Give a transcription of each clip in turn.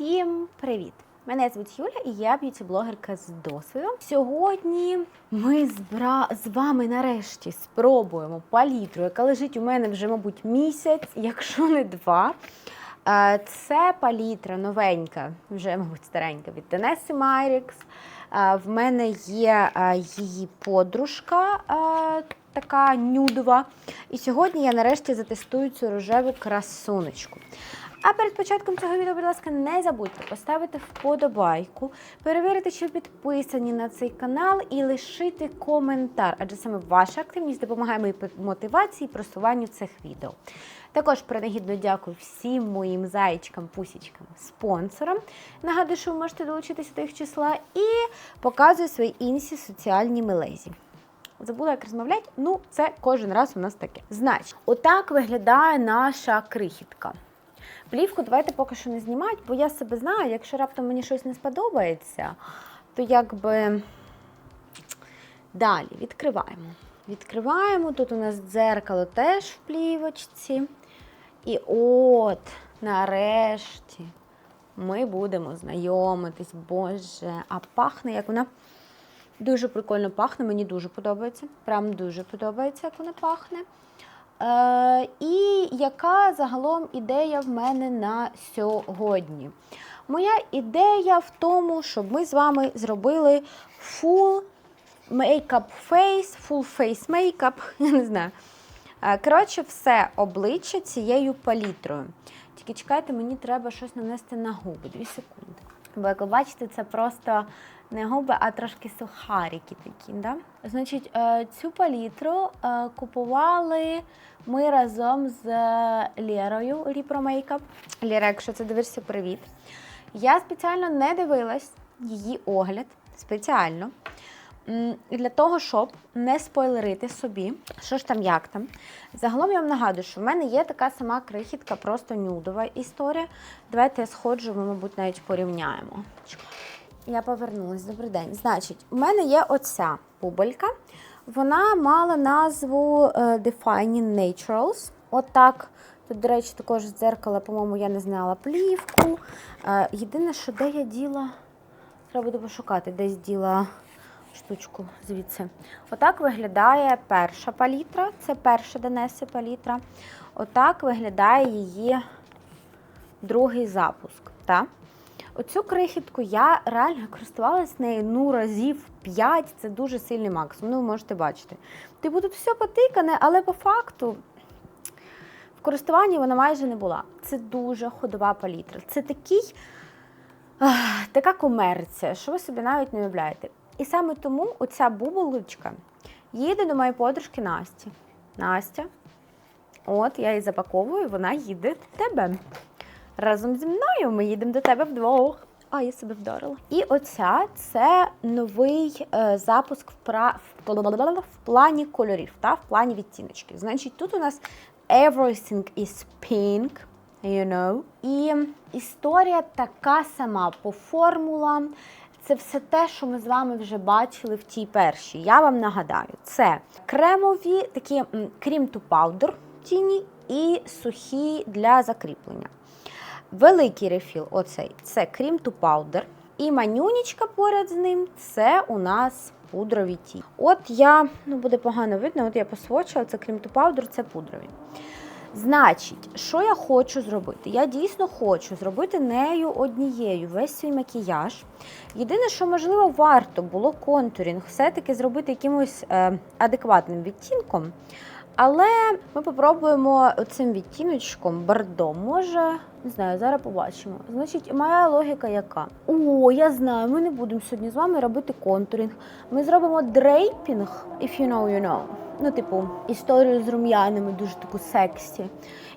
Всім привіт! Мене звуть Юля і я б'юті-блогерка з досвідом. Сьогодні ми збра... з вами нарешті спробуємо палітру, яка лежить у мене вже, мабуть, місяць, якщо не два. Е, Це палітра новенька, вже, мабуть, старенька від Тенеси Майрікс. В мене є е, її подружка, е, така нюдова. І сьогодні я нарешті затестую цю рожеву красунечку. А перед початком цього відео, будь ласка, не забудьте поставити вподобайку, перевірити, чи підписані на цей канал, і лишити коментар, адже саме ваша активність допомагає моїй мотивації і просуванню цих відео. Також принагідно дякую всім моїм зайчикам, пусічкам, спонсорам. Нагадую, що ви можете долучитися до їх числа і показую свої інші соціальні мелезі. Забула, як розмовляти. Ну, це кожен раз у нас таке. Значить, отак виглядає наша крихітка. Плівку давайте поки що не знімати, бо я себе знаю, якщо раптом мені щось не сподобається, то якби далі відкриваємо. Відкриваємо. Тут у нас дзеркало теж в плівочці. І от, нарешті, ми будемо знайомитись. Боже, а пахне, як вона дуже прикольно пахне, мені дуже подобається. Прям дуже подобається, як вона пахне. Е, І яка загалом ідея в мене на сьогодні? Моя ідея в тому, щоб ми з вами зробили full makeup face, full face makeup, я не знаю. Е, Коротше, все обличчя цією палітрою. Тільки чекайте, мені треба щось нанести на губи. Дві секунди. Бо, як ви бачите, це просто не губи, а трошки сухарики такі. Да? Значить, е, цю палітру е, купували ми разом з Лєрою Lipro Makeup. Лєра, якщо це дивишся, привіт. Я спеціально не дивилась її огляд спеціально. Для того, щоб не спойлерити собі, що ж там, як там. Загалом я вам нагадую, що в мене є така сама крихітка, просто нюдова історія. Давайте я сходжу, ми, мабуть, навіть порівняємо. Я повернулась, добрий день. Значить, у мене є оця бубелька. Вона мала назву е, Defining Naturals. Отак. Тут, до речі, також з дзеркала, по-моєму, я не зняла плівку. Е, Єдине, що де я діла, треба буде пошукати, десь діла штучку звідси. Отак виглядає перша палітра. Це перша Денеси палітра. Отак виглядає її другий запуск. Так? Оцю крихітку я реально користувалась нею ну разів 5, це дуже сильний максимум. Ну, ви можете бачити. Типу тут все потикане, але по факту в користуванні вона майже не була. Це дуже ходова палітра. Це такий, ах, така комерція, що ви собі навіть не уявляєте. І саме тому оця буболочка їде до моєї подружки Насті. Настя, от я її запаковую, вона їде до тебе. Разом зі мною ми їдемо до тебе вдвох. А, я себе вдарила. І оця це новий е, запуск в, пра... в, в плані кольорів, та, в плані відтіночків. Значить, тут у нас everything is pink, you know. І історія така сама по формулам. Це все те, що ми з вами вже бачили в тій першій. Я вам нагадаю, це кремові такі м, cream to powder тіні і сухі для закріплення. Великий рефіл, оцей це крім ту паудер. І манюнічка поряд з ним це у нас пудрові ті. От я, ну буде погано видно, от я посвочила, це крім ту паудер, це пудрові. Значить, що я хочу зробити? Я дійсно хочу зробити нею однією весь свій макіяж. Єдине, що можливо варто було контурінг все-таки зробити якимось е, адекватним відтінком. Але ми попробуємо цим відтіночком бордо. Може, не знаю, зараз побачимо. Значить, моя логіка яка? О, я знаю, ми не будемо сьогодні з вами робити контуринг. Ми зробимо дрейпінг, if you know, you know. Ну, типу, історію з рум'янами, дуже таку сексі.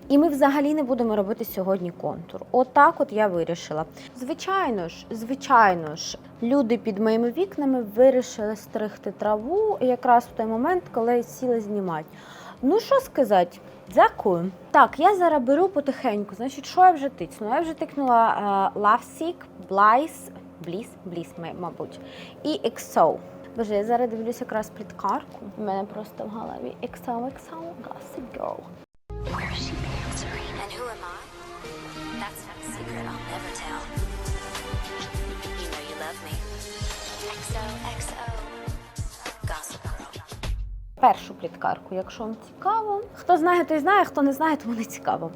І ми взагалі не будемо робити сьогодні контур. Отак от я вирішила. Звичайно ж, звичайно ж, люди під моїми вікнами вирішили стригти траву якраз в той момент, коли сіли знімати. Ну, що сказати? Дякую. Так, я зараз беру потихеньку. Значить, що я вже тицну? Я вже тикнула uh, Lovesick, Bliss, Bliss, Bliss, мабуть, і XO. Боже, я зараз дивлюся якраз пліткарку. У мене просто в голові XO, XO, Gossip Girl. Першу пліткарку, якщо вам цікаво. Хто знає, той знає, хто не знає, тому не цікаво.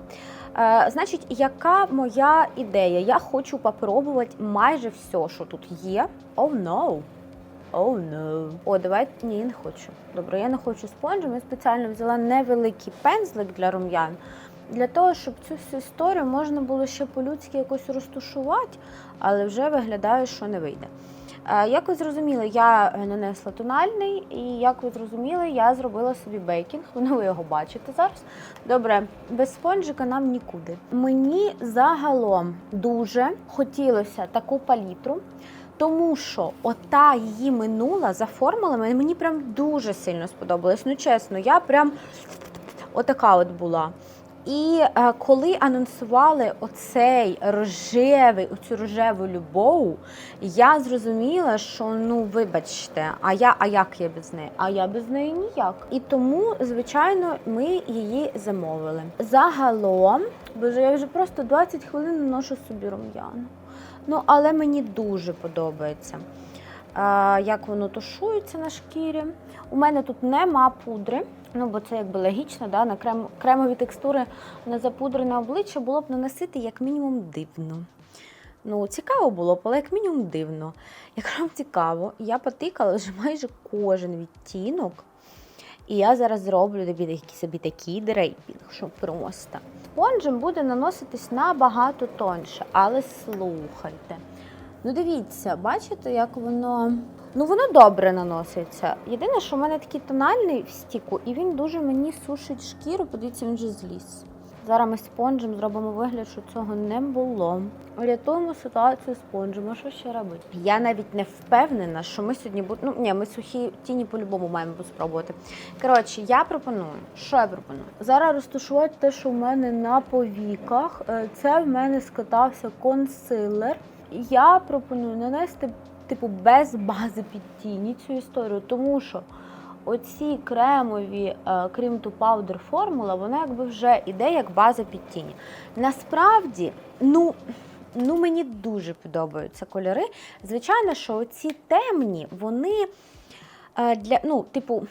Е, значить, яка моя ідея? Я хочу попробувати майже все, що тут є. Oh no! Oh no. О, давайте ні, не хочу. Добре, я не хочу спонжем. Я спеціально взяла невеликий пензлик для рум'ян. Для того, щоб цю всю історію можна було ще по-людськи якось розтушувати, але вже виглядає, що не вийде. Е, Як ви зрозуміли, я е, нанесла тональний, і як ви зрозуміли, я зробила собі бейкінг. Ну, ви його бачите зараз. Добре, без спонжика нам нікуди. Мені загалом дуже хотілося таку палітру. Тому що ота її минула за формулами мені прям дуже сильно сподобалось. Ну чесно, я прям отака от була. І е, коли анонсували оцей рожевий, оцю рожеву любов, я зрозуміла, що ну вибачте, а я а як я без неї? А я без неї ніяк. І тому, звичайно, ми її замовили. Загалом, боже, я вже просто 20 хвилин наношу собі рум'яна. Ну, але мені дуже подобається, е, як воно тушується на шкірі. У мене тут нема пудри, ну бо це якби логічно, да? на крем, кремові текстури на запудрене обличчя було б наносити як мінімум дивно. Ну, цікаво було б, але як мінімум дивно. Якщо вам цікаво, я потикала вже майже кожен відтінок. І я зараз зроблю собі такий дрейпінг, що просто. Спонжем буде наноситись набагато тоньше, але слухайте. Ну дивіться, бачите, як воно. Ну, воно добре наноситься. Єдине, що в мене такий тональний в стіку, і він дуже мені сушить шкіру. Подивіться, він вже зліз. Зараз ми спонжем зробимо вигляд, що цього не було. Рятуємо ситуацію спонжем. А що ще робити? Я навіть не впевнена, що ми сьогодні будемо. Ну ні, ми сухі тіні по-любому маємо спробувати. Коротше, я пропоную. Що я пропоную? Зараз розташувати те, що в мене на повіках. Е, Це в мене скатався консилер. Я пропоную нанести, типу, без бази під тіні цю історію, тому що оці кремові е, крім ту паудер формула, вона якби вже іде як база під тіні. Насправді, ну. Ну, мені дуже подобаються кольори. Звичайно, що оці темні, вони е, для, ну, типу,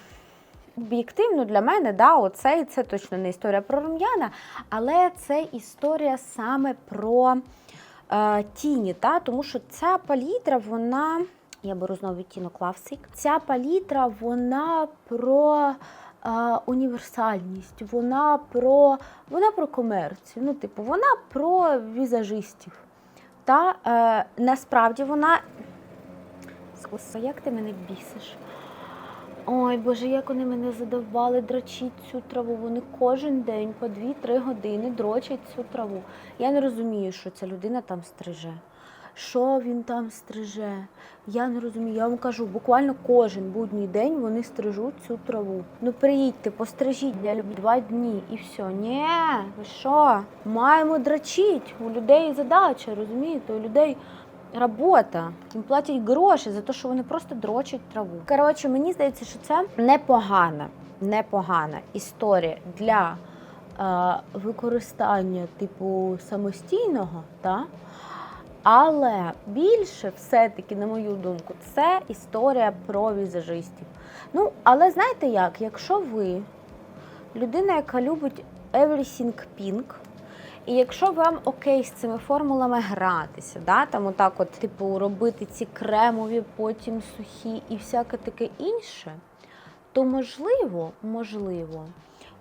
об'єктивно для мене, да, оцей це точно не історія про рум'яна, але це історія саме про тіні, та, тому що ця палітра, вона. Я беру знову відтінок Classic. Ця палітра, вона про е, універсальність, вона про, вона про комерцію. Ну, типу, вона про візажистів. Та е, насправді вона. Господи, як ти мене бісиш? Ой, Боже, як вони мене задовбали дрочить цю траву. Вони кожен день по 2-3 години дрочать цю траву. Я не розумію, що ця людина там стриже. Що він там стриже? Я не розумію. Я вам кажу, буквально кожен будній день вони стрижуть цю траву. Ну приїдьте, пострижіть я люблю два дні і все. Ні, ви що? Маємо дрочить. У людей задача, розумієте? У людей робота. Їм платять гроші за те, що вони просто дрочать траву. Коротше, мені здається, що це непогана, непогана історія для е, використання типу самостійного. Та? Але більше все-таки, на мою думку, це історія про візажистів. Ну, але знаєте як, якщо ви людина, яка любить everything pink, і якщо вам окей з цими формулами гратися, да, там отак от, типу, робити ці кремові, потім сухі і всяке таке інше, то можливо, можливо,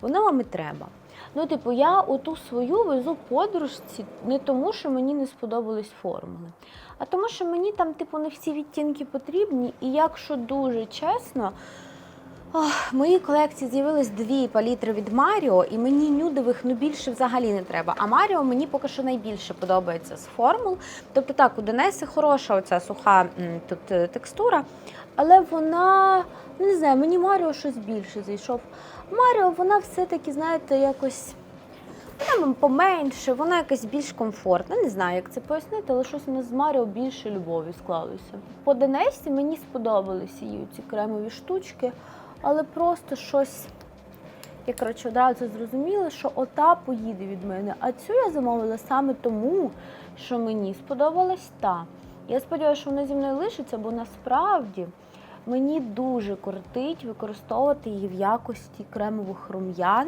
воно вам і треба. Ну, типу, я оту свою везу подружці не тому, що мені не сподобались формули, а тому, що мені там, типу, не всі відтінки потрібні, і якщо дуже чесно. Ох, в моїй колекції з'явились дві палітри від Маріо, і мені нюдових ну більше взагалі не треба. А Маріо мені поки що найбільше подобається з формул. Тобто так, у Денеси хороша оця суха тут е, текстура, але вона не знаю, мені Маріо щось більше зайшов. Маріо, вона все-таки, знаєте, якось. Вона поменше, вона якась більш комфортна. Не знаю, як це пояснити, але щось у з Маріо більше любові склалося. По Денесі мені сподобалися її ці кремові штучки, але просто щось. Я коротше одразу зрозуміла, що ота поїде від мене. А цю я замовила саме тому, що мені сподобалась та. Я сподіваюся, що вона зі мною лишиться, бо насправді Мені дуже кортить використовувати її в якості кремових рум'ян,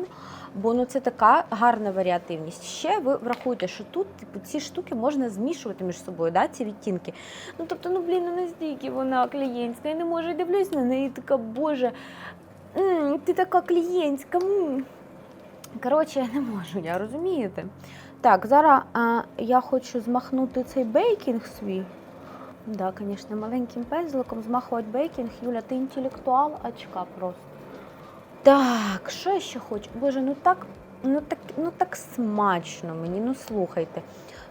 бо ну це така гарна варіативність. Ще ви врахуйте, що тут типу, ці штуки можна змішувати між собою, да, ці відтінки. Ну тобто, ну блін, ну настільки вона клієнтська, я не можу дивлюсь на неї, така боже. м, ти така клієнтська. м». Коротше, я не можу, я розумієте. Так, зараз а, я хочу змахнути цей бейкінг свій. Да, звісно, маленьким пензликом змахувати бейкінг. Юля, ти інтелектуал, очка просто. Так, що я ще хочу? Боже, ну так, ну так, ну так смачно мені, ну слухайте.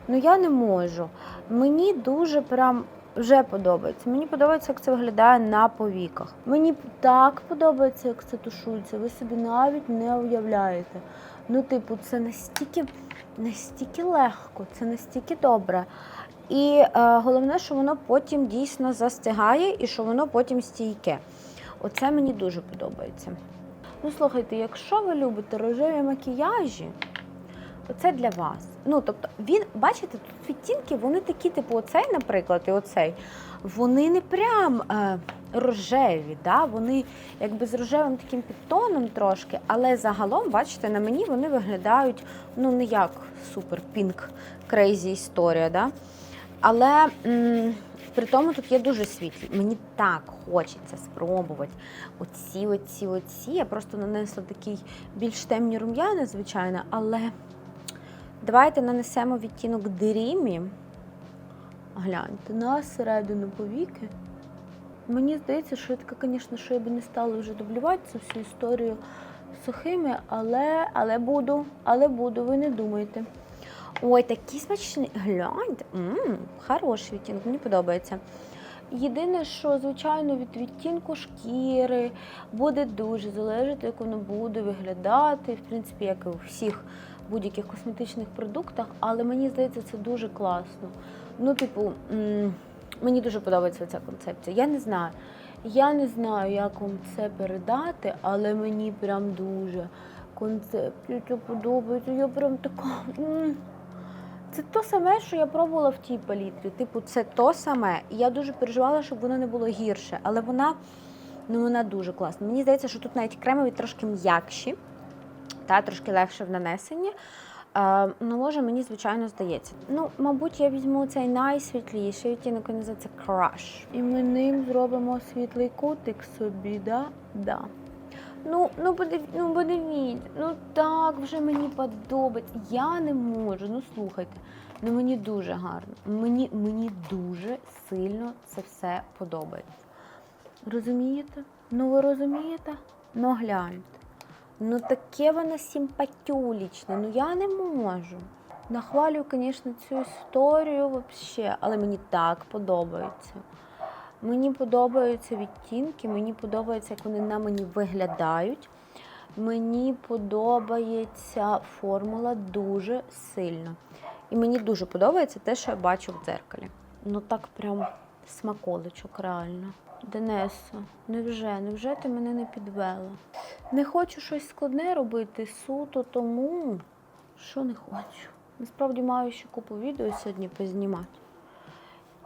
Ну я не можу. Мені дуже прям вже подобається. Мені подобається, як це виглядає на повіках. Мені так подобається, як це тушується. Ви собі навіть не уявляєте. Ну, типу, це настільки, настільки легко, це настільки добре. І е, головне, що воно потім дійсно застигає і що воно потім стійке. Оце мені дуже подобається. Ну, слухайте, якщо ви любите рожеві макіяжі, оце для вас. Ну, тобто, він, бачите, тут відтінки, вони такі, типу, оцей, наприклад, і оцей, вони не прям е, рожеві, да? вони якби з рожевим таким підтоном трошки, але загалом, бачите, на мені вони виглядають ну, не як супер пінк крейзі історія. Да? Але м, при тому тут є дуже світлі. Мені так хочеться спробувати оці, оці, оці. Я просто нанесла такий більш темні рум'яни, звичайно, але давайте нанесемо відтінок Дрімі. Гляньте, на середину повіки. Мені здається, що я така, звісно, що я би не стала вже дублювати цю всю історію сухими, але, але буду, але буду, ви не думайте. Ой, такий смачний. Гляньте. Мм, хороший відтінок, мені подобається. Єдине, що, звичайно, від відтінку шкіри буде дуже залежати, як воно буде виглядати, в принципі, як і у всіх будь-яких косметичних продуктах, але мені здається, це дуже класно. Ну, типу, мені дуже подобається ця концепція. Я не знаю. Я не знаю, як вам це передати, але мені прям дуже концепція подобається. Я прям така. Це то саме, що я пробувала в тій палітрі. Типу, це то саме. І я дуже переживала, щоб воно не було гірше. Але вона, ну, вона дуже класна. Мені здається, що тут навіть кремові трошки м'якші, та трошки легше в нанесенні. Е, ну, може, мені, звичайно, здається. Ну, мабуть, я візьму цей найсвітліший відтінок, називається Crush. І ми ним зробимо світлий кутик собі, да? Да. Ну, ну, подив... ну подивіться, ну так вже мені подобається. Я не можу, ну слухайте. Ну мені дуже гарно. Мені, мені дуже сильно це все подобається. Розумієте? Ну ви розумієте? Ну гляньте. Ну таке воно симпатюлічне, ну я не можу. Нахвалюю, звісно, цю історію взагалі, але мені так подобається. Мені подобаються відтінки, мені подобається, як вони на мені виглядають. Мені подобається формула дуже сильно. І мені дуже подобається те, що я бачу в дзеркалі. Ну так прям смаколичок реально. Денесо, невже, невже ти мене не підвела? Не хочу щось складне робити суто тому, що не хочу. Насправді маю ще купу відео сьогодні познімати.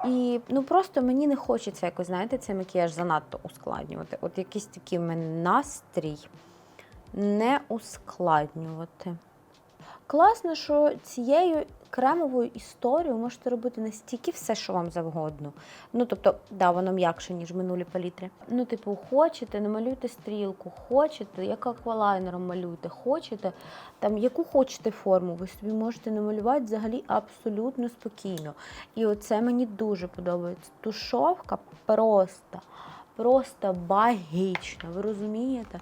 І ну просто мені не хочеться якось, знаєте, цей макіяж занадто ускладнювати. От якийсь такий мене настрій не ускладнювати. Класно, що цією кремовою історією можете робити настільки все, що вам завгодно. Ну, тобто, да, воно м'якше, ніж минулі палітри. Ну, типу, хочете, намалюйте стрілку, хочете, як аквалайнером малюйте, хочете, там яку хочете форму, ви собі можете намалювати взагалі абсолютно спокійно. І оце мені дуже подобається. Тушовка просто, просто багічна. Ви розумієте?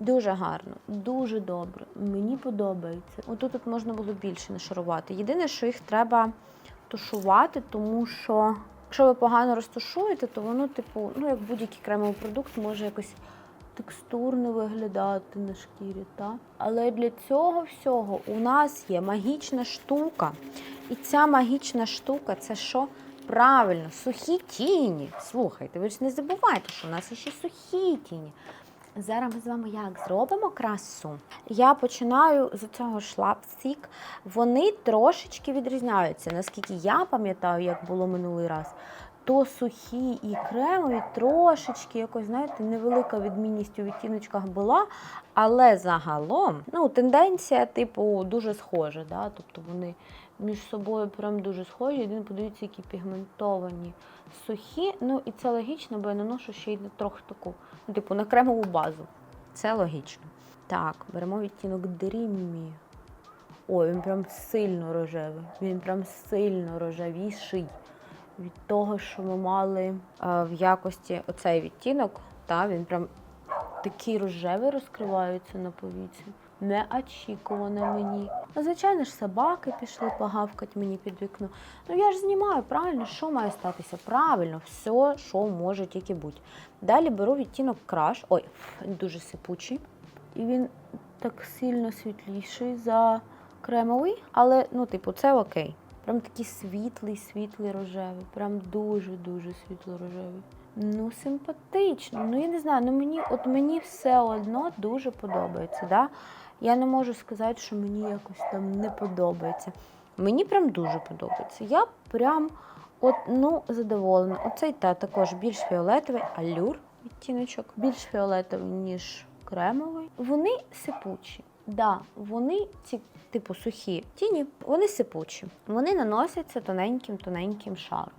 Дуже гарно, дуже добре. Мені подобається. Отут тут можна було більше нашарувати. Єдине, що їх треба тушувати, тому що якщо ви погано розтушуєте, то воно, типу, ну як будь-який кремовий продукт, може якось текстурно виглядати на шкірі. Та? Але для цього всього у нас є магічна штука. І ця магічна штука це що? Правильно, сухі тіні. Слухайте, ви ж не забувайте, що у нас є ще сухі тіні. Зараз ми з вами як зробимо красу. Я починаю з цього шлапстік. Вони трошечки відрізняються. Наскільки я пам'ятаю, як було минулий раз, то сухі і кремові, трошечки якось, знаєте, невелика відмінність у відтіночках була, але загалом ну, тенденція, типу, дуже схожа. Да? Тобто вони між собою прям дуже схожі. Єдине, подивіться, які пігментовані сухі. Ну і це логічно, бо я наношу ще й трохи таку, типу, на кремову базу. Це логічно. Так, беремо відтінок Dreamy. Ой, він прям сильно рожевий. Він прям сильно рожевіший від того, що ми мали а, в якості оцей відтінок. Та, він прям такий рожевий розкривається на повіці. Неочікувано мені. Ну, звичайно ж, собаки пішли погавкати мені під вікно. Ну я ж знімаю, правильно, що має статися? Правильно, все, що може тільки бути. Далі беру відтінок краш. Ой, дуже сипучий. І він так сильно світліший за кремовий, але ну, типу, це окей. Прям такий світлий, світлий рожевий. Прям дуже-дуже світло-рожевий. Ну, симпатично. Ну, я не знаю, ну мені, от мені все одно дуже подобається. Да? Я не можу сказати, що мені якось там не подобається. Мені прям дуже подобається. Я прям от, ну, задоволена. Оцей та також більш фіолетовий, алюр відтіночок, більш фіолетовий, ніж кремовий. Вони сипучі. Да, вони ці типу сухі тіні, вони сипучі. Вони наносяться тоненьким-тоненьким шаром.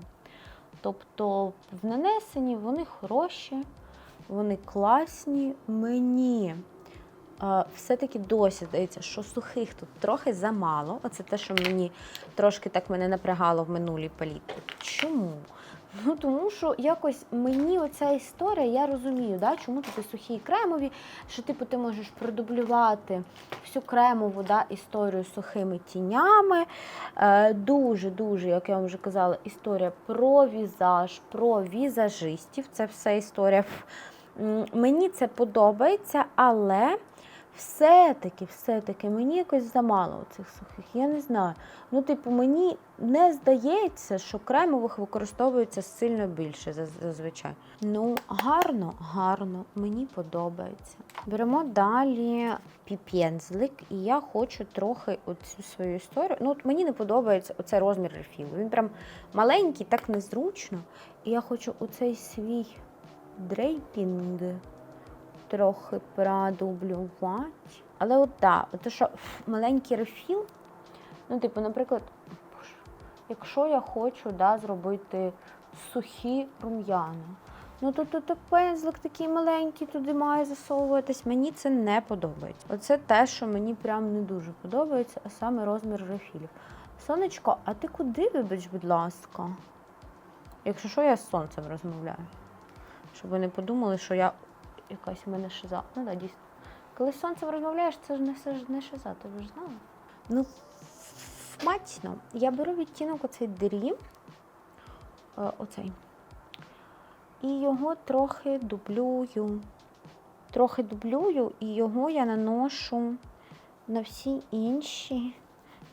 Тобто в нанесенні вони хороші, вони класні. Мені все-таки досі здається, що сухих тут трохи замало. Оце те, що мені трошки так мене напрягало в минулій палітрі. Чому? Ну тому що якось мені оця історія, я розумію, да, чому тут сухі і кремові, що типу ти можеш продублювати всю кремову да, історію сухими тінями. Дуже-дуже, як я вам вже казала, історія про візаж, про візажистів. Це все історія. Мені це подобається, але все-таки, все-таки мені якось замало цих сухих. Я не знаю. Ну, типу, мені не здається, що кремових використовується сильно більше зазвичай. Ну, гарно, гарно, мені подобається. Беремо далі піп'єнзлик, і я хочу трохи оцю свою історію. Ну, от мені не подобається оцей розмір рефілу. Він прям маленький, так незручно. І я хочу оцей свій дрейпінг трохи продублювати. Але от так, от що маленький рефіл, ну, типу, наприклад, якщо я хочу да, зробити сухі рум'яна, ну то тут пензлик такий маленький туди має засовуватись. Мені це не подобається. Оце те, що мені прям не дуже подобається, а саме розмір рефілів. Сонечко, а ти куди, вибач, будь ласка? Якщо що, я з сонцем розмовляю. Щоб ви не подумали, що я якась у мене шиза. Ну так, дійсно. Коли з сонцем розмовляєш, це ж не, це ж не шиза, ти вже знала? Ну, смачно. Я беру відтінок оцей дрім. Е, оцей. І його трохи дублюю. Трохи дублюю, і його я наношу на всі інші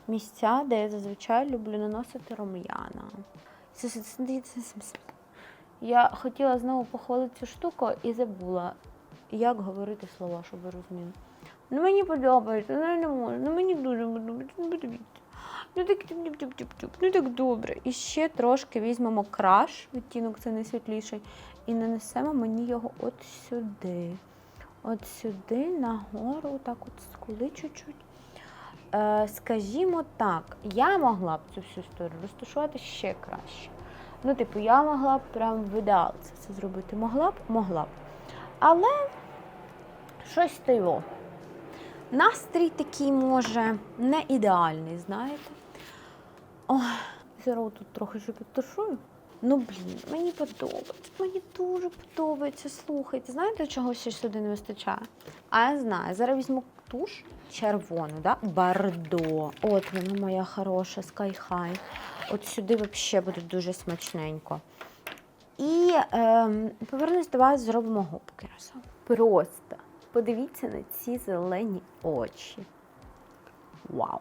місця, де я зазвичай люблю наносити рум'яна. Я хотіла знову похвалити цю штуку і забула, як говорити слова, щоб ви розуміли. Ну мені подобається, ну я не можу, ну мені дуже подобається, ну подивіться. Ну так тюп-тюп-тюп-тюп, ну так добре. І ще трошки візьмемо краш, відтінок це найсвітліший, і нанесемо мені його от сюди. От сюди, нагору, так от скули чуть-чуть. Е, скажімо так, я могла б цю всю історію розташувати ще краще. Ну, типу, я могла б прям в ідеал це все зробити. Могла б, могла б. Але щось тиво. Настрій такий, може, не ідеальний, знаєте. Ой, зараз тут трохи ще підтушую. Ну, блін, мені подобається. Мені дуже подобається. Слухайте, знаєте, чого ще сюди не вистачає? А я знаю, зараз візьму туш червону, да? Бардо. От вона моя хороша, High. От сюди взагалі буде дуже смачненько. І ем, повернусь до вас, зробимо губки разом. Просто подивіться на ці зелені очі. Вау!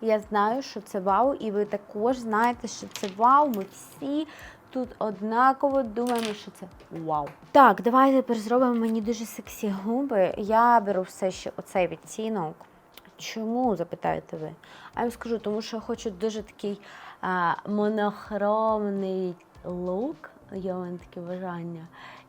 Я знаю, що це вау, і ви також знаєте, що це вау. Ми всі тут однаково думаємо, що це вау. Так, давайте тепер зробимо мені дуже сексі губи. Я беру все ще оцей відтінок Чому запитаєте ви? А я вам скажу, тому що хочу дуже такий а, монохромний лук. Є у мене таке бажання.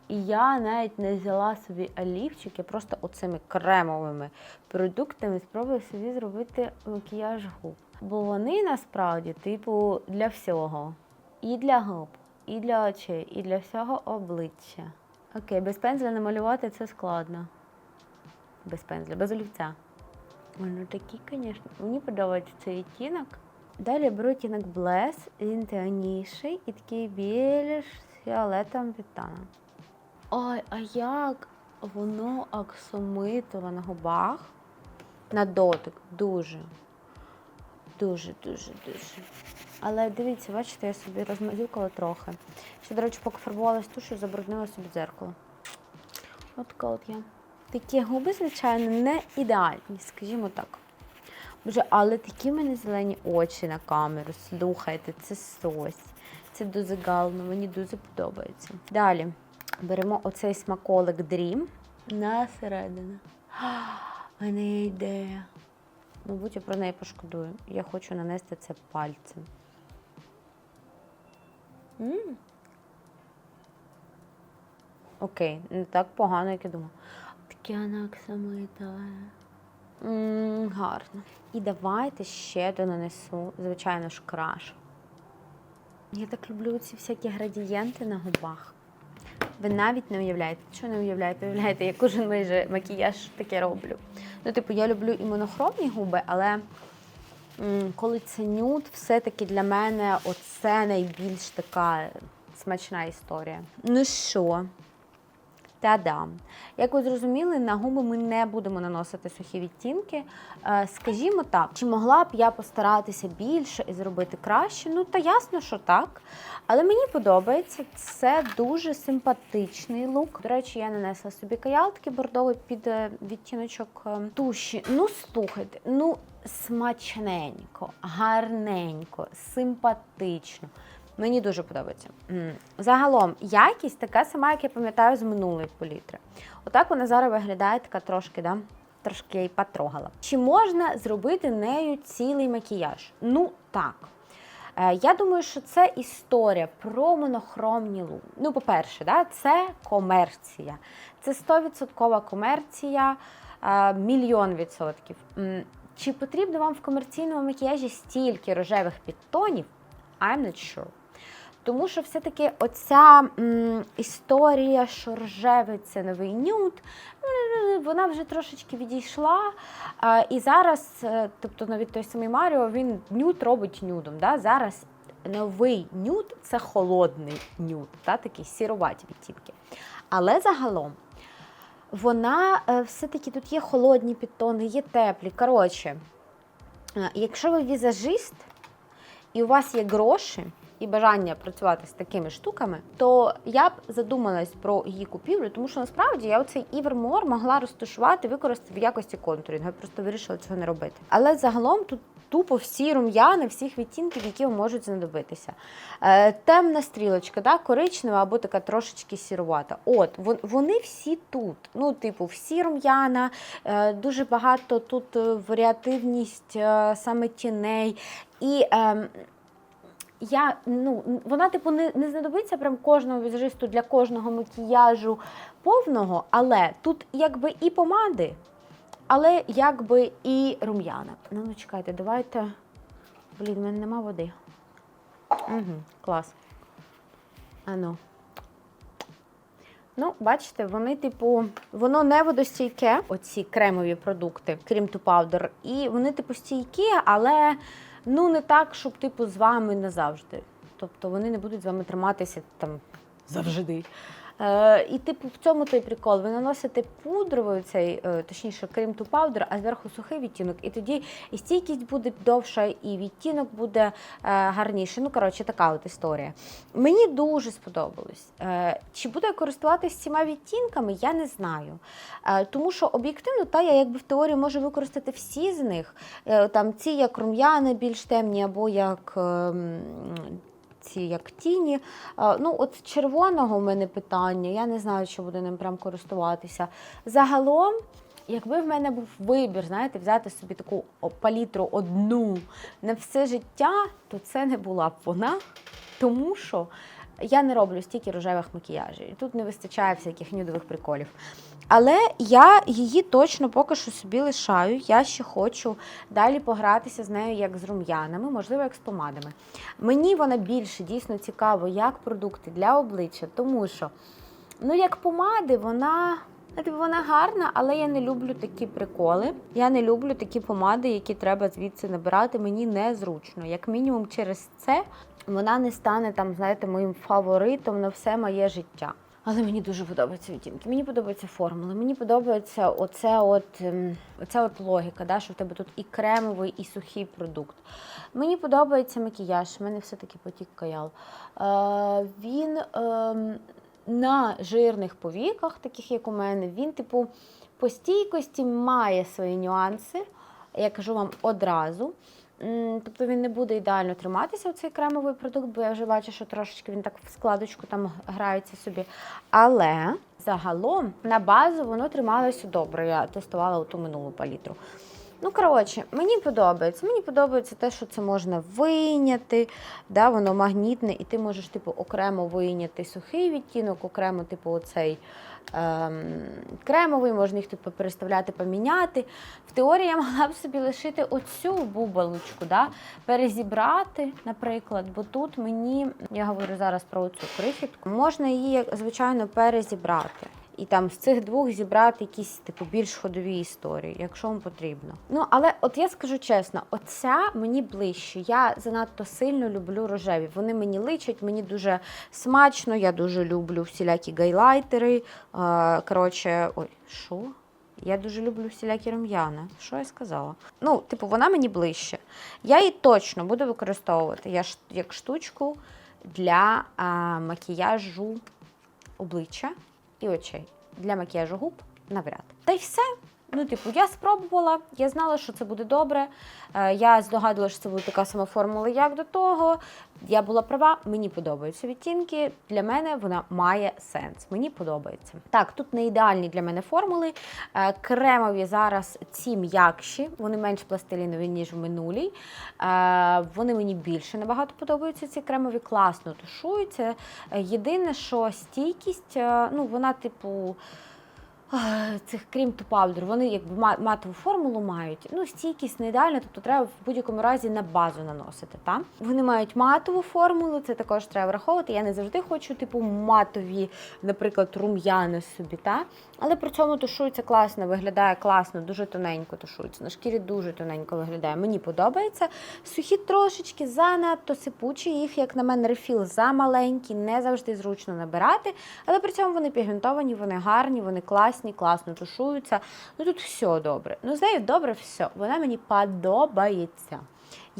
І я навіть не взяла собі олівчик, я просто оцими кремовими продуктами спробую собі зробити макіяж губ. Бо вони насправді, типу, для всього. І для губ, і для очей, і для всього обличчя. Окей, без пензля намалювати це складно. Без пензля, без олівця. Ну такі, звісно. Мені подобається цей відтінок. Далі беру відтінок Bless, він темніший і такий більш з фіолетовим підтоном. Ой, а як воно аксомитово на губах. На дотик. Дуже. Дуже, дуже, дуже. Але дивіться, бачите, я собі розмазюкала трохи. Ще, до речі, поки фарбувалась тушу, забруднила собі дзеркало. От така от я. Такі губи, звичайно, не ідеальні, скажімо так. Боже, але такі в мене зелені очі на камеру. Слухайте, це сось. Це дуже гално, мені дуже подобається. Далі беремо оцей смаколик Dream на середину. Мене ідея. Мабуть, я про неї пошкодую. Я хочу нанести це пальцем. м Окей, не так погано, як я думала. Таке вона оксамитове. Гарно. І давайте ще донанесу, звичайно ж, краш. Я так люблю ці всякі градієнти на губах. Ви навіть не уявляєте, що не уявляєте, уявляєте, я кожен майже макіяж таке роблю. Ну, типу, я люблю і монохромні губи, але м, коли це нюд, все-таки для мене оце найбільш така смачна історія. Ну що? Та-дам. Як ви зрозуміли, на губи ми не будемо наносити сухі відтінки. Е, Скажімо так, чи могла б я постаратися більше і зробити краще? Ну, та ясно, що так. Але мені подобається, це дуже симпатичний лук. До речі, я нанесла собі каялтки бордовий під е, відтіночок е, туші. Ну, слухайте, ну смачненько, гарненько, симпатично. Мені дуже подобається. Загалом, якість така сама, як я пам'ятаю з минулої палітри. Отак вона зараз виглядає така трошки, да? трошки я її потрогала. Чи можна зробити нею цілий макіяж? Ну так. Е, Я думаю, що це історія про монохромні лук. Ну, по-перше, да, це комерція. Це 100% комерція, е, мільйон відсотків. Чи потрібно вам в комерційному макіяжі стільки рожевих підтонів? I'm not sure. Тому що все-таки оця м, історія, що рожевий це новий нюд, вона вже трошечки відійшла. А, і зараз, е, тобто навіть той самий Маріо, він нюд робить нюдом. Да? Зараз новий нюд це холодний нюд, да? такі сіроваті відтінки. Але загалом вона е, все-таки тут є холодні підтони, є теплі. Коротше, е, якщо ви візажист, і у вас є гроші і бажання працювати з такими штуками, то я б задумалась про її купівлю, тому що насправді я оцей Івермор могла розташувати, використати в якості контурінгу. Я просто вирішила цього не робити. Але загалом тут. Тупо всі рум'яни, всіх відтінків, які вам можуть знадобитися. Е, темна стрілочка, да, коричнева або така трошечки сірувата. От, вони всі тут. Ну, типу, всі рум'яна, е, дуже багато тут е, варіативність е, саме тіней. І е, я, ну, вона, типу, не, не знадобиться прям кожному візажисту для кожного макіяжу повного, але тут якби і помади, але якби і рум'яна. Ну, ну чекайте, давайте. Блін, в мене нема води. Угу, клас. Ану. Ну, бачите, вони, типу, воно не водостійке, оці кремові продукти, крім ту павдер. І вони, типу, стійкі, але ну не так, щоб типу з вами назавжди. Тобто вони не будуть з вами триматися там завжди. Е, і, типу, в цьому той прикол. Ви наносите пудровий цей, е, точніше, крем ту павдер, а зверху сухий відтінок. І тоді і стійкість буде довша, і відтінок буде е, гарніший. Ну, коротше, така от історія. Мені дуже сподобалось. Чи буду я користуватися цими відтінками, я не знаю. Тому що об'єктивно, та я якби в теорії можу використати всі з них. Там ці як рум'яни більш темні, або як. Ці як тіні. Е, Ну, от червоного в мене питання. Я не знаю, чи буду ним прям користуватися. Загалом, Якби в мене був вибір, знаєте, взяти собі таку палітру одну на все життя, то це не була б вона, тому що я не роблю стільки рожевих макіяжів. І тут не вистачає всяких нюдових приколів. Але я її точно поки що собі лишаю. Я ще хочу далі погратися з нею як з рум'янами, можливо, як з помадами. Мені вона більше дійсно цікаво, як продукти для обличчя, тому що, ну, як помади, вона. ну, типу, Вона гарна, але я не люблю такі приколи. Я не люблю такі помади, які треба звідси набирати. Мені незручно. Як мінімум, через це вона не стане там, знаєте, моїм фаворитом на все моє життя. Але мені дуже подобаються відтінки. Мені подобаються формули. Мені подобається оце от, ем, оця от логіка, да, що в тебе тут і кремовий, і сухий продукт. Мені подобається макіяж, в мене все-таки потік каял. Е, він ем, на жирних повіках, таких як у мене, він, типу, по стійкості має свої нюанси. Я кажу вам одразу. Тобто він не буде ідеально триматися, цей кремовий продукт, бо я вже бачу, що трошечки він так в складочку там грається собі. Але загалом на базу воно трималося добре. Я тестувала ту минулу палітру. Ну, коротше, мені подобається. Мені подобається те, що це можна вийняти, да, воно магнітне, і ти можеш, типу, окремо вийняти сухий відтінок, окремо, типу, оцей кремовий, можна їх тут переставляти, поміняти. В теорії я могла б собі лишити оцю бубалочку, да, перезібрати, наприклад, бо тут мені, я говорю зараз про цю крихітку, можна її, звичайно, перезібрати. І там з цих двох зібрати якісь типу більш ходові історії, якщо вам потрібно. Ну але от я скажу чесно, оця мені ближче. Я занадто сильно люблю рожеві. Вони мені личать, мені дуже смачно. Я дуже люблю всілякі гайлайтери. Коротше, ой, що? Я дуже люблю всілякі рум'яна. Що я сказала? Ну, типу, вона мені ближче. Я її точно буду використовувати я як штучку для а, макіяжу обличчя і очей. Для макіяжу губ навряд. Та й все. Ну, типу, я спробувала, я знала, що це буде добре. Е, Я здогадувала, що це буде така сама формула, як до того. Я була права, мені подобаються відтінки. Для мене вона має сенс. Мені подобається. Так, тут не ідеальні для мене формули. Е, Кремові зараз ці м'якші, вони менш пластилінові, ніж в минулій. Е, Вони мені більше набагато подобаються. Ці кремові класно тушуються. Е, Єдине, що стійкість, ну, вона, типу. Цих крім ту вони якби матову формулу мають. Ну, стійкість не ідеальна, тобто треба в будь-якому разі на базу наносити. Та? Вони мають матову формулу, це також треба враховувати. Я не завжди хочу, типу, матові, наприклад, рум'яни собі. Та? Але при цьому тушується класно, виглядає класно, дуже тоненько тушується. На шкірі дуже тоненько виглядає. Мені подобається. Сухі трошечки занадто сипучі, їх, як на мене, рефіл замаленький, не завжди зручно набирати. Але при цьому вони пігментовані, вони гарні, вони класні, класно тушуються. Ну тут все добре. Ну, з нею добре все. Вона мені подобається.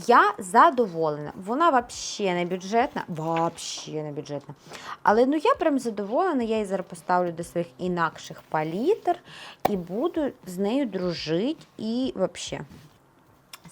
Я задоволена. Вона взагалі не бюджетна, взагалі не бюджетна. Але ну я прям задоволена, я її зараз поставлю до своїх інакших палітр і буду з нею дружити і взагалі.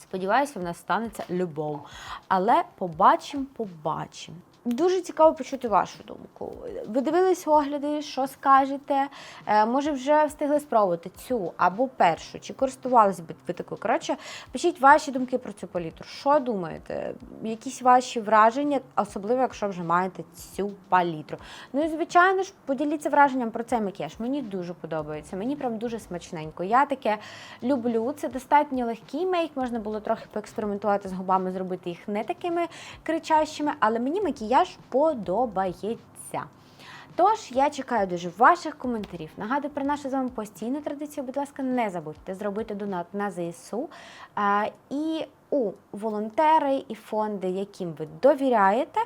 Сподіваюся, в нас станеться любов. Але побачимо, побачимо. Дуже цікаво почути вашу думку. Ви дивились огляди, що скажете? Е, може, вже встигли спробувати цю або першу, чи користувалися б ви такою? Коротше, пишіть ваші думки про цю палітру. Що думаєте? Якісь ваші враження, особливо, якщо вже маєте цю палітру. Ну і звичайно ж, поділіться враженням про цей макіяж. Мені дуже подобається, мені прям дуже смачненько. Я таке люблю. Це достатньо легкий мейк. Можна було трохи поекспериментувати з губами, зробити їх не такими кричащими, але мені макіяж подобається. Тож я чекаю дуже ваших коментарів. Нагадую про нашу з вами постійну традицію. Будь ласка, не забудьте зробити донат на ЗСУ. А, і у волонтери і фонди, яким ви довіряєте,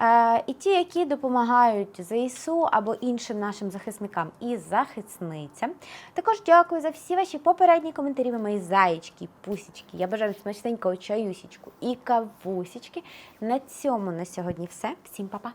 е, і ті, які допомагають ЗСУ або іншим нашим захисникам і захисницям. Також дякую за всі ваші попередні коментарі, ви мої заєчки, пусічки. Я бажаю смачненького чаюсічку і кавусічки. На цьому на сьогодні все. Всім па-па!